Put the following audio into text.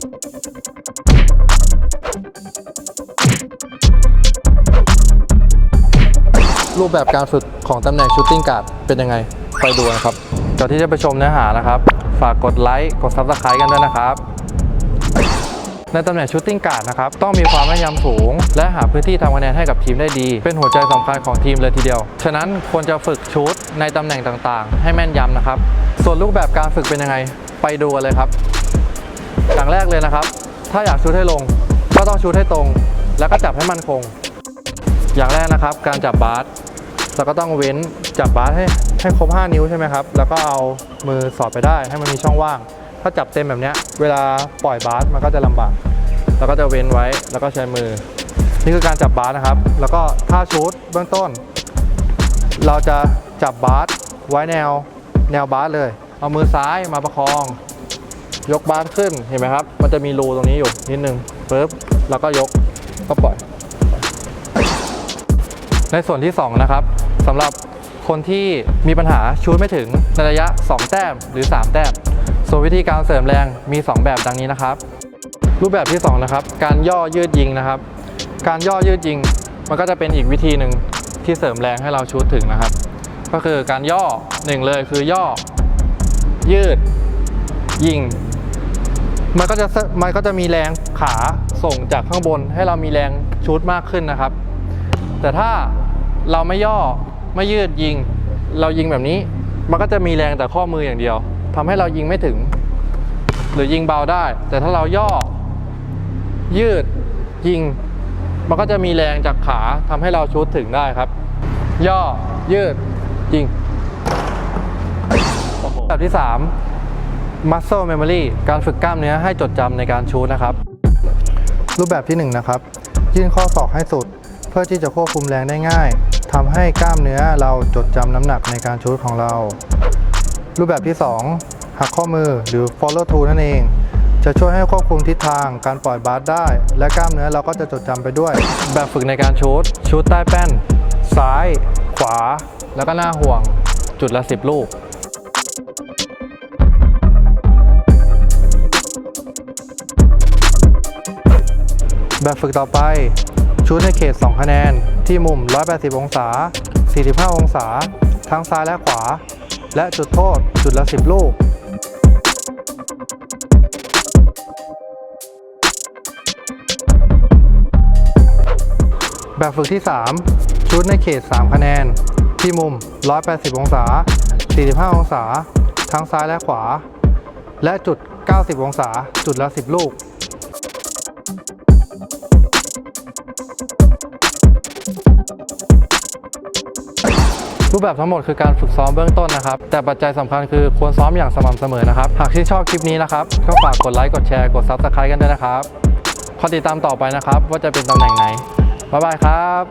รูปแบบการฝึกของตำแหน่งชูตติ้งการ์ดเป็นยังไง ไปดูนะครับก่อนที่จะไปชมเนื้อหานะครับ ฝากกดไลค์กด Subscribe กันด้วยนะครับ ในตำแหน่งชูตติ้งการ์ดนะครับ ต้องมีความแม่นยำสูง และหาพื้นที่ทำคะแนนให้กับทีมได้ดี เป็นหัวใจสำคัญของทีมเลยทีเดียว ฉะนั้นควรจะฝึกชูตในตำแหน่งต่างๆ ให้แม่นยำนะครับ ส่วนรูปแบบการฝึกเป็นยังไง ไปดูกันเลยครับ อย่างแรกเลยนะครับ ถ้าอยากชูตให้ลง ก็ต้องชูตให้ตรง แล้วก็จับให้มันคง อย่างแรกนะครับ การจับบาสเราก็ต้องเว้นจับบาสให้ให้ครบ 5 นิ้วใช่ไหมครับ แล้วก็เอามือสอดไปได้ให้มันมีช่องว่าง ถ้าจับเต็มแบบเนี้ยเวลาปล่อยบาสมันก็จะลำบากเราก็จะเว้นไว้แล้วก็ใช้มือ นี่คือการจับบาสนะครับ แล้วก็ท่าชูตเบื้องต้น เราจะจับบาสไว้แนวแนวบาสเลย เอามือซ้ายมาประคอง ยกบาสขึ้นเห็นไหมครับ มันจะมีรูตรงนี้อยู่นิดนึงปึ๊บแล้วก็ยกก็ปล่อย ในส่วนที่ 2 นะครับสำหรับคนที่มีปัญหาชูดไม่ถึงในระยะ 2 แต้มหรือ 3 แต้มส่วนวิธีการเสริมแรงมี 2 แบบดังนี้นะครับ รูปแบบที่ 2 นะครับ การย่อยืดยิงนะครับ การย่อยืดยิงมันก็จะเป็นอีกวิธีหนึ่งที่เสริมแรงให้เราชูดถึงนะครับ ก็คือการย่อหนึ่งเลยคือย่อ ยืด ยิง มันก็จะมันก็จะมีแรงขาส่งจากข้างบน ให้เรามีแรงชูดมากขึ้นนะครับ แต่ถ้าเราไม่ย่อไม่ยืดยิง เรายิงแบบนี้ มันก็จะมีแรงแต่ข้อมืออย่างเดียวทำให้เรายิงไม่ถึง หรือยิงเบาได้ แต่ถ้าเราย่อ ยืดยิง มันก็จะมีแรงจากขาทำให้เราชูดถึงได้ครับ ย่อยืดยิงแบบที่ 3 muscle memory การฝึกกล้ามเนื้อให้จดจำในการชูดนะครับ รูปแบบที่1นะครับยื่นข้อศอกให้สุด เพื่อที่จะควบคุมแรงได้ง่ายทำให้กล้ามเนื้อเราจดจำน้ำหนักในการชูดของเรา รูปแบบที่ 2 หักข้อมือหรือ follow through นั่นเอง จะช่วยให้ควบคุมทิศทางการปล่อยบาสได้ และกล้ามเนื้อเราก็จะจดจำไปด้วย แบบฝึกในการชูดชูดใต้แป้น ซ้าย ขวา แล้วก็หน้าห่วงจุดละ 10 ลูก แบบฝึกต่อไปชูดในเขต 2 คะแนน ที่มุม 180 องศา 45 องศา ทั้งซ้ายและขวา และจุดโทษจุดละ 10 ลูกแบบฝึกที่ 3 ชุดในเขต 3 คะแนน ที่มุม 180 องศา 45 องศา ทั้งซ้ายและขวา และจุด 90 องศา จุดละ 10 ลูก รูปแบบทั้งหมดคือการฝึกซ้อมเบื้องต้นนะครับ แต่ปัจจัยสำคัญคือควรซ้อมอย่างสม่ำเสมอนะครับ หากที่นชอบคลิปนี้นะครับ ก็ฝากกดไลค์ กดแชร์ กดซับสไครต์กันด้วยนะครับ คอยติดตามต่อไปนะครับ ว่าจะเป็นตำแหน่งไหน บ๊ายบายครับ